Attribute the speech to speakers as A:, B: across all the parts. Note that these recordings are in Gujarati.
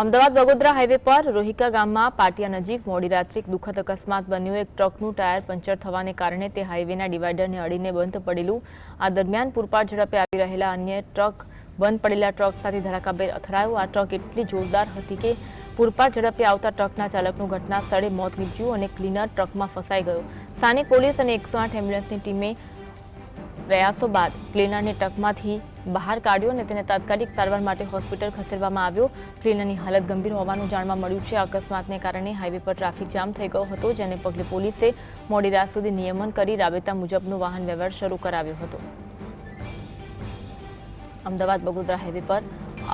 A: અમદાવાદ વડોદરા હાઈવે પર રોહિકા ગામમાં પાટિયા નજીક મોડી રાત્રે દુઃખદ અકસ્માત બન્યો. એક ટ્રકનું ટાયર પંચર થવાને કારણે તે હાઈવેના ડિવાઈડરને અડીને બંધ પડેલું. આ દરમિયાન પૂરપાટ ઝડપે આવી રહેલા અન્ય ટ્રક બંધ પડેલા ટ્રક સાથે ધડાકાભેર અથડાયો. આ ટ્રક એટલી જોરદાર હતી કે પૂરપાટ ઝડપે આવતા ટ્રકના ચાલકનું ઘટના સ્થળે મોત નીપજ્યું અને ક્લીનર ટ્રકમાં ફસાઈ ગયો. સ્થાનિક પોલીસ અને એકસો આઠ એમ્બ્યુલન્સની ટીમે પ્રયાસો બાદ ક્લીનરને ટ્રકમાંથી બહાર કાઢ્યો અને તેને તાત્કાલિક સારવાર માટે હોસ્પિટલ ખસેડવામાં આવ્યો. ક્લીનરની હાલત ગંભીર હોવાનું જાણવા મળ્યું છે. અકસ્માતને કારણે હાઈવે પર ટ્રાફિક જામ થઈ ગયો હતો, જેને પગલે પોલીસે મોડી રાત સુધી નિયમન કરી રાબેતા મુજબનો વાહન વ્યવહાર શરૂ કરાવ્યો હતો. અમદાવાદ બગોદરા હાઈવે પર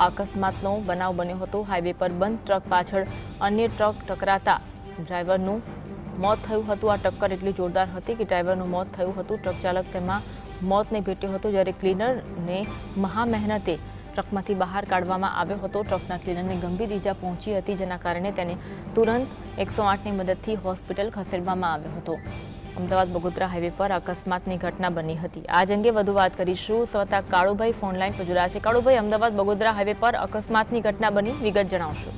A: અકસ્માતનો બનાવ બન્યો હતો. હાઈવે પર બંધ ટ્રક પાછળ અન્ય ટ્રક ટકરાતા ડ્રાઈવરનું મોત થયું હતું. આ ટક્કર એટલી જોરદાર હતી કે ડ્રાઈવરનું મોત થયું હતું. ટ્રક ચાલક તેમાં મોતને ભેટ્યો હતો જ્યારે ક્લીનરને મહા મહેનતે ટ્રકમાંથી બહાર કાઢવામાં આવ્યો હતો. ટ્રકના ક્લીનરને ગંભીર ઈજા પહોંચી હતી, જેના કારણે તેને તુરંત એકસો આઠની મદદથી હોસ્પિટલ ખસેડવામાં આવ્યો હતો. અમદાવાદ બગોદરા હાઈવે પર અકસ્માતની ઘટના બની હતી. આજ અંગે વધુ વાત કરીશું. સ્વતા કાળુભાઈ ફોનલાઈન પર જોડાયા છે. કાળુભાઈ, અમદાવાદ બગોદરા હાઈવે પર અકસ્માતની ઘટના બની, વિગત જણાવશો.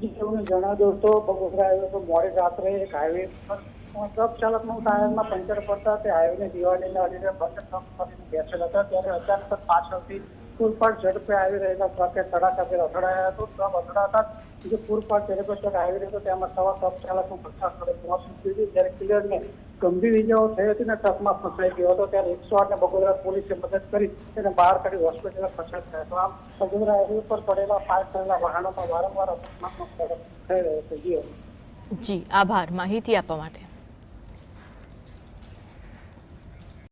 B: જી જણાવ દોસ્તો, બગોદરા હાઈવે પર મોડી રાત્રે એક હાઈવે પર ટ્રક ચાલકનું ટાયરમાં પંચર પડતા તે હાઈવેની દિવાળીને અડીને બંને ટ્રક ફરીને બેસેલા હતા. ત્યારે અચાનક પાછળથી પૂરપાટ ઝડપે આવી રહેલા ટ્રકે તડાકાભેર અથડાયા હતો. ટ્રક અથડાતા જ પૂરપાટ ઝડપે ટ્રક આવી રહ્યો હતો, તેમાં સવા ટ્રક ચાલકનું ઘટના સ્થળે મોત નીપજ્યું જ્યારે ક્લિયરને ગંભીર ઇજાઓ થઈ હતી ને ટ્રકમાં ફસાઈ ગયો હતો. ત્યારે એકસો આઠને બગોદરા પોલીસે મદદ કરી તેને બહાર કાઢી હોસ્પિટલ ખસેડતા હતો. આમ બગોદરા હાઈવે પર પડેલા પાર્ક કરેલા વાહનોમાં વારંવાર અકસ્માતનો થઈ રહ્યો છે
A: જી, આભાર. માહિતી આપવા માટે.